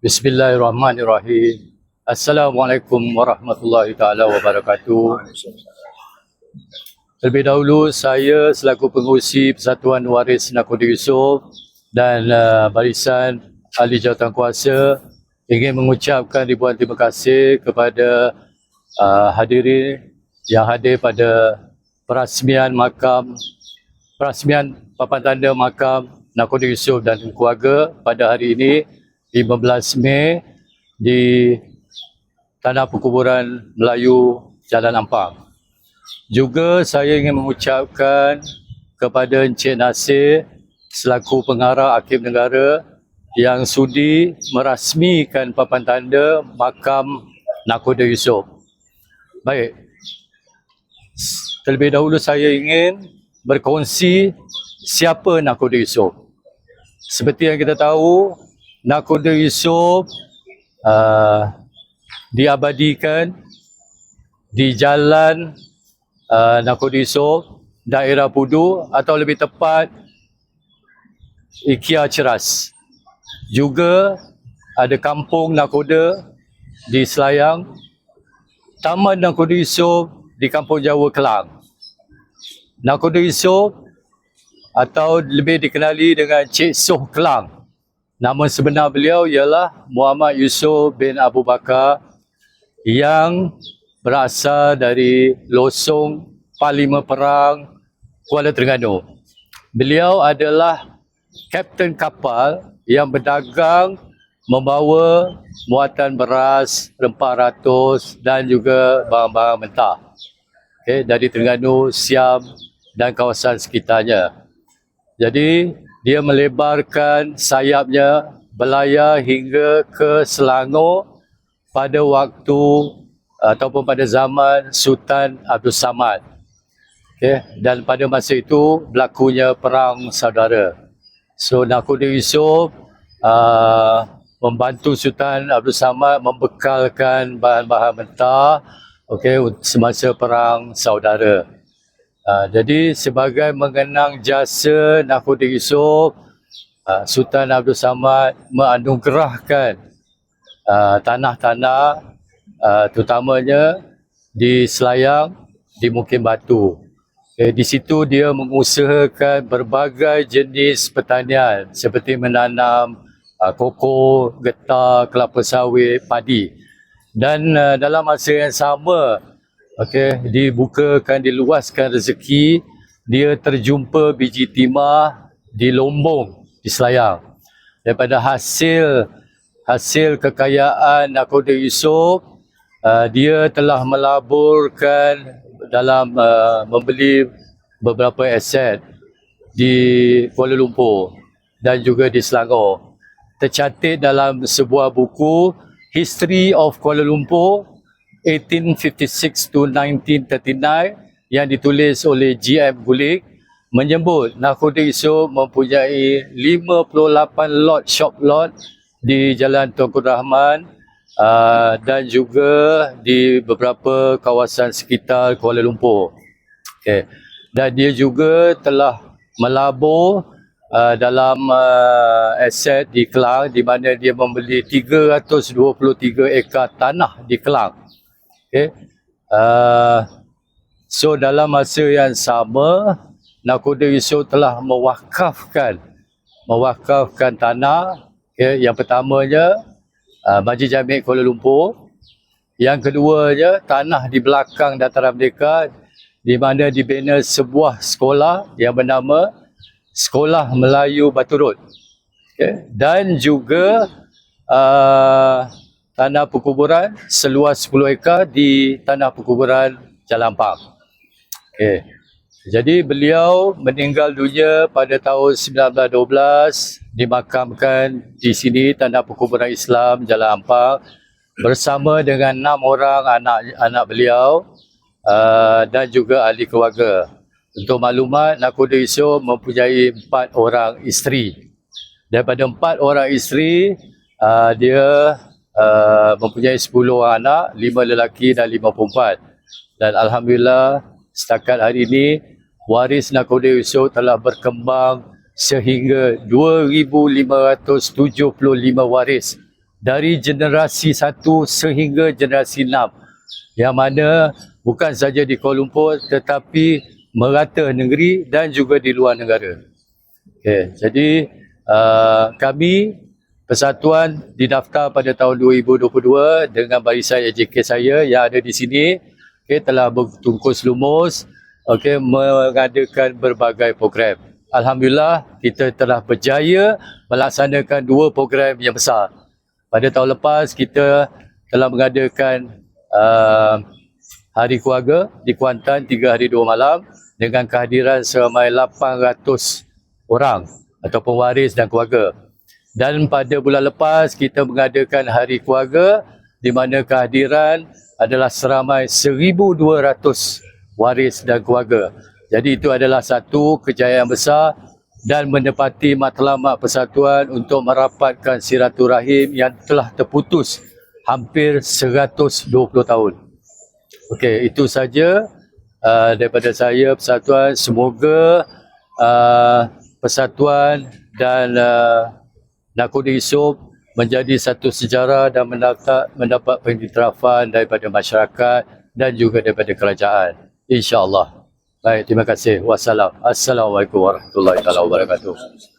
Bismillahirrahmanirrahim. Assalamualaikum warahmatullahi taala wabarakatuh. Terlebih dahulu saya selaku pengurusi Persatuan Waris Nakoda Yusof dan uh, Barisan Ahli Jawatan Kuasa ingin mengucapkan ribuan terima kasih kepada uh, hadirin yang hadir pada perasmian makam perasmian papan tanda makam Nakoda Yusof dan keluarga pada hari ini 15 Mei di Tanah Perkuburan Melayu Jalan Ampang. Juga saya ingin mengucapkan kepada Encik Nasir selaku pengarah Hakim Negara yang sudi merasmikan papan tanda makam Nakoda Yusof. Baik. Terlebih dahulu saya ingin berkongsi siapa Nakoda Yusof. Seperti yang kita tahu, Nakoda Yusof uh, diabadikan di jalan uh, Nakoda Yusof, daerah Pudu atau lebih tepat Ikia Ceras. Juga ada kampung Nakoda di Selayang, Taman Nakoda Yusof di Kampung Jawa Kelang. Nakoda Yusof atau lebih dikenali dengan Cik Soh Kelang Nama sebenar beliau ialah Muhammad Yusof bin Abu Bakar yang berasal dari Losong Parlimen Perang Kuala Terengganu. Beliau adalah kapten kapal yang berdagang membawa muatan beras, rempah ratus dan juga barang-barang mentah. Okay, dari Terengganu, Siam dan kawasan sekitarnya. Jadi dia melebarkan sayapnya berlayar hingga ke Selangor pada waktu ataupun pada zaman Sultan Abdul Samad. Okay. Dan pada masa itu berlakunya perang saudara. So Nakoda Yusof uh, membantu Sultan Abdul Samad membekalkan bahan-bahan mentah okay, semasa perang saudara. Uh, jadi sebagai mengenang jasa Nakoda Yusof, uh, Sultan Abdul Samad menganugerahkan uh, tanah-tanah uh, terutamanya di Selayang, di Mukim Batu. Okay, di situ dia mengusahakan berbagai jenis pertanian seperti menanam uh, koko, getah, kelapa sawit, padi. Dan uh, dalam masa yang sama, okey dibukakan diluaskan rezeki dia terjumpa biji timah di Lombong di Selayang. Daripada hasil hasil kekayaan Nakoda Yusof uh, dia telah melaburkan dalam uh, membeli beberapa aset di Kuala Lumpur dan juga di Selangor. Tercatat dalam sebuah buku History of Kuala Lumpur 1856 to 1939 yang ditulis oleh GM Gulik menyebut Nakoda Yusof mempunyai 58 lot shop lot di Jalan Tunku Rahman uh, dan juga di beberapa kawasan sekitar Kuala Lumpur. Okay. Dan dia juga telah melabur uh, dalam uh, aset di Kelang di mana dia membeli 323 ekar tanah di Kelang. Okay. Uh, so dalam masa yang sama, Nakoda Yusof telah mewakafkan mewakafkan tanah okay, yang pertamanya uh, Majlis Jamik Kuala Lumpur yang keduanya tanah di belakang Dataran Merdeka di mana dibina sebuah sekolah yang bernama Sekolah Melayu Batu Road okay. dan juga uh, tanah perkuburan seluas 10 ekar di tanah perkuburan Jalan Pang. Okay. Jadi beliau meninggal dunia pada tahun 1912 dimakamkan di sini tanah perkuburan Islam Jalan Ampang bersama dengan enam orang anak anak beliau uh, dan juga ahli keluarga. Untuk maklumat, Nakoda Yusof mempunyai empat orang isteri. Daripada empat orang isteri, uh, dia uh, mempunyai 10 orang anak, 5 lelaki dan 5 perempuan. Dan Alhamdulillah setakat hari ini waris Nakoda Yusof telah berkembang sehingga 2,575 waris dari generasi satu sehingga generasi enam yang mana bukan saja di Kuala Lumpur tetapi merata negeri dan juga di luar negara. Okay, jadi uh, kami persatuan didaftar pada tahun 2022 dengan barisan AJK saya yang ada di sini okay, telah bertungkus lumus okay, mengadakan berbagai program. Alhamdulillah kita telah berjaya melaksanakan dua program yang besar. Pada tahun lepas kita telah mengadakan uh, Hari Keluarga di Kuantan 3 hari 2 malam dengan kehadiran seramai 800 orang ataupun waris dan keluarga. Dan pada bulan lepas kita mengadakan Hari Keluarga di mana kehadiran adalah seramai 1200 waris dan keluarga. Jadi itu adalah satu kejayaan besar dan menepati matlamat persatuan untuk merapatkan silaturahim yang telah terputus hampir 120 tahun. Okey, itu saja uh, daripada saya persatuan. Semoga uh, persatuan dan uh, Nakoda Yusof menjadi satu sejarah dan mendapat, mendapat pengiktirafan daripada masyarakat dan juga daripada kerajaan. InsyaAllah. Baik, terima kasih. Wassalam. Assalamualaikum warahmatullahi wabarakatuh.